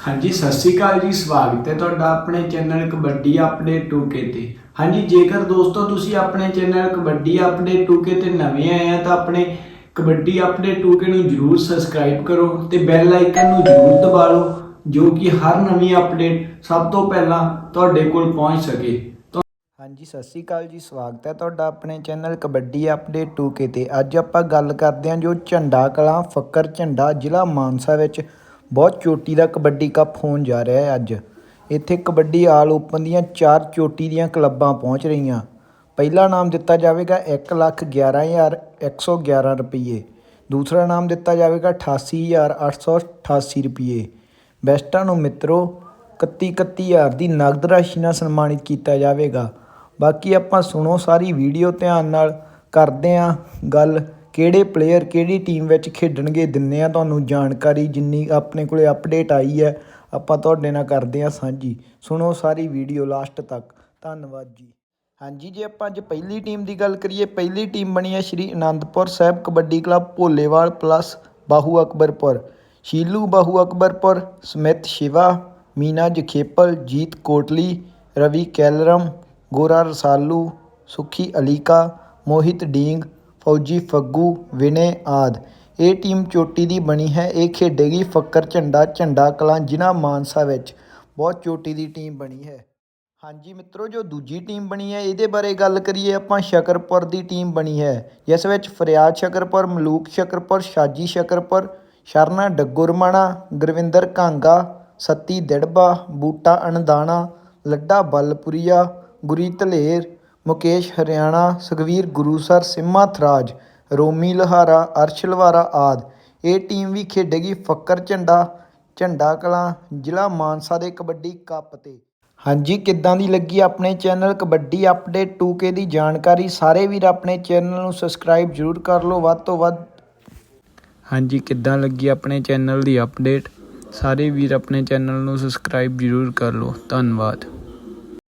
ਹਾਂਜੀ, ਸਤਿ ਸ਼੍ਰੀ ਅਕਾਲ ਜੀ, ਸਵਾਗਤ ਹੈ ਤੁਹਾਡਾ ਆਪਣੇ ਚੈਨਲ ਕਬੱਡੀ ਅਪਡੇਟ 2K ਤੇ। ਹਾਂਜੀ, ਜੇਕਰ ਦੋਸਤੋ ਤੁਸੀਂ ਆਪਣੇ ਚੈਨਲ ਕਬੱਡੀ ਅਪਡੇਟ 2K ਤੇ ਨਵੇਂ ਆਏ ਆ, ਤਾਂ ਆਪਣੇ ਕਬੱਡੀ ਅਪਡੇਟ 2K ਨੂੰ ਜਰੂਰ ਸਬਸਕ੍ਰਾਈਬ ਕਰੋ ਤੇ ਬੈਲ ਆਈਕਨ ਨੂੰ ਜਰੂਰ ਦਬਾ ਲਓ, ਜੋ ਕਿ ਹਰ ਨਵੀਂ ਅਪਡੇਟ ਸਭ ਤੋਂ ਪਹਿਲਾਂ ਤੁਹਾਡੇ ਕੋਲ ਪਹੁੰਚ ਸਕੇ। ਹਾਂਜੀ, ਸਤਿ ਸ਼੍ਰੀ ਅਕਾਲ ਜੀ, ਸਵਾਗਤ ਹੈ ਤੁਹਾਡਾ ਆਪਣੇ ਚੈਨਲ ਕਬੱਡੀ ਅਪਡੇਟ 2K ਤੇ। ਅੱਜ ਆਪਾਂ ਗੱਲ ਕਰਦੇ ਹਾਂ ਜੋ ਝੰਡਾ ਕਲਾਂ ਫੱਕਰ ਝੰਡਾ ਜ਼ਿਲ੍ਹਾ ਮਾਨਸਾ ਵਿੱਚ ਬਹੁਤ ਚੋਟੀ ਦਾ ਕਬੱਡੀ ਕੱਪ ਹੋਣ ਜਾ ਰਿਹਾ ਹੈ ਅੱਜ। ਇੱਥੇ ਕਬੱਡੀ ਆਲ ਓਪਨ ਦੀਆਂ ਚਾਰ ਚੋਟੀ ਦੀਆਂ ਕਲੱਬਾਂ ਪਹੁੰਚ ਰਹੀਆਂ। ਪਹਿਲਾ ਨਾਮ ਦਿੱਤਾ ਜਾਵੇਗਾ 111111 ਰੁਪਏ ਦੂਸਰਾ ਨਾਮ ਦਿੱਤਾ ਜਾਵੇਗਾ 88888 ਰੁਪਏ ਬੈਸਟਾਂ ਨੂੰ ਮਿੱਤਰੋ 31 31000 ਦੀ ਨਗਦ ਰਾਸ਼ੀ ਨਾਲ ਸਨਮਾਨਿਤ ਕੀਤਾ ਜਾਵੇਗਾ। ਬਾਕੀ ਆਪਾਂ ਸੁਣੋ ਸਾਰੀ ਵੀਡੀਓ ਧਿਆਨ ਨਾਲ, ਕਰਦੇ ਆਂ ਗੱਲ। ਕਿਹੜੇ ਪਲੇਅਰ ਕਿਹੜੀ ਟੀਮ ਵਿੱਚ ਖੇਡਣਗੇ ਦਿੰਨੇ ਆ ਤੁਹਾਨੂੰ ਜਾਣਕਾਰੀ, ਜਿੰਨੀ ਆਪਣੇ ਕੋਲੇ ਅਪਡੇਟ ਆਈ ਹੈ, ਆਪਾਂ ਤੁਹਾਡੇ ਨਾਲ ਕਰਦੇ ਆਂ ਸਾਂਝੀ। ਸੁਣੋ ਸਾਰੀ ਵੀਡੀਓ ਲਾਸਟ ਤੱਕ। ਧੰਨਵਾਦ ਜੀ। ਹਾਂਜੀ, ਜੇ ਆਪਾਂ ਅੱਜ ਪਹਿਲੀ ਟੀਮ ਦੀ ਗੱਲ ਕਰੀਏ, ਪਹਿਲੀ ਟੀਮ ਬਣੀ ਹੈ ਸ਼੍ਰੀ ਅਨੰਦਪੁਰ ਸਾਹਿਬ ਕਬੱਡੀ ਕਲੱਬ ਭੋਲੇਵਾਲ ਪਲੱਸ ਬਾਹੂ ਅਕਬਰਪੁਰ। ਸ਼ੀਲੂ, ਬਾਹੂ ਅਕਬਰਪੁਰ, ਸਮਿਤ ਸ਼ਿਵਾ, ਮੀਨਾ ਜਖੇਪਲ, ਜੀਤ ਕੋਟਲੀ, ਰਵੀ ਕੈਲਰਮ, ਗੋਰਾ ਰਸਾਲੂ, ਸੁਖੀ ਅਲੀਕਾ, ਮੋਹਿਤ ਡੀਂਗ ਫੌਜੀ ਫੱਗੂ, ਵਿਨੈ ਆਦਿ। ਇਹ ਟੀਮ ਚੋਟੀ ਦੀ ਬਣੀ ਹੈ। ਇਹ ਖੇਡੇਗੀ ਫੱਕਰ ਝੰਡਾ ਝੰਡਾ ਕਲਾਂ ਜ਼ਿਲ੍ਹਾ ਮਾਨਸਾ ਵਿੱਚ ਬਹੁਤ ਚੋਟੀ ਦੀ ਟੀਮ ਬਣੀ ਹੈ। ਹਾਂਜੀ ਮਿੱਤਰੋ, ਜੋ ਦੂਜੀ ਟੀਮ ਬਣੀ ਹੈ, ਇਹਦੇ ਬਾਰੇ ਗੱਲ ਕਰੀਏ ਆਪਾਂ, ਸ਼ਕਰਪੁਰ ਦੀ ਟੀਮ ਬਣੀ ਹੈ। ਜਿਸ ਵਿੱਚ ਫਰਿਆਦ ਸ਼ਕਰਪੁਰ, ਮਲੂਕ ਸ਼ਕਰਪੁਰ, ਸ਼ਾਜੀ ਸ਼ਕਰਪੁਰ, ਸ਼ਰਨਾ ਡੱਗੁਰਮਾਣਾ, ਗੁਰਵਿੰਦਰ ਕਾਂਗਾ, ਸੱਤੀ ਦਿੜਬਾ, ਬੂਟਾ ਅਣਦਾਣਾ, ਲੱਡਾ ਬਲਪੁਰੀਆ, ਗੁਰੀ ਧਲੇਰ ਮੁਕੇਸ਼ ਹਰਿਆਣਾ, ਸੁਖਵੀਰ ਗੁਰੂਸਰ, ਸਿੰਮਾ ਥਰਾਜ, ਰੋਮੀ ਲਹਾਰਾ, ਅਰਸ਼ ਲਵਾਰਾ ਆਦਿ। ਇਹ ਟੀਮ ਵੀ ਖੇਡੇਗੀ ਫੱਕਰ ਝੰਡਾ ਝੰਡਾ ਕਲਾਂ, ਜ਼ਿਲ੍ਹਾ ਮਾਨਸਾ ਦੇ ਕਬੱਡੀ ਕੱਪ ਤੇ। ਹਾਂਜੀ, ਕਿੱਦਾਂ ਦੀ ਲੱਗੀ ਆਪਣੇ ਚੈਨਲ? ਕਬੱਡੀ ਅਪਡੇਟ 2K ਦੀ ਜਾਣਕਾਰੀ ਸਾਰੇ ਵੀਰ ਆਪਣੇ ਚੈਨਲ ਨੂੰ ਸਬਸਕ੍ਰਾਈਬ ਜ਼ਰੂਰ ਕਰ ਲਓ। ਵੱਧ ਤੋਂ ਵੱਧ ਹਾਂਜੀ, ਕਿੱਦਾਂ ਲੱਗੀ ਆਪਣੇ ਚੈਨਲ ਦੀ ਅਪਡੇਟ ਸਾਰੇ ਵੀਰ ਆਪਣੇ ਚੈਨਲ ਨੂੰ ਸਬਸਕ੍ਰਾਈਬ ਜਰੂਰ ਕਰ ਲਓ। ਧੰਨਵਾਦ।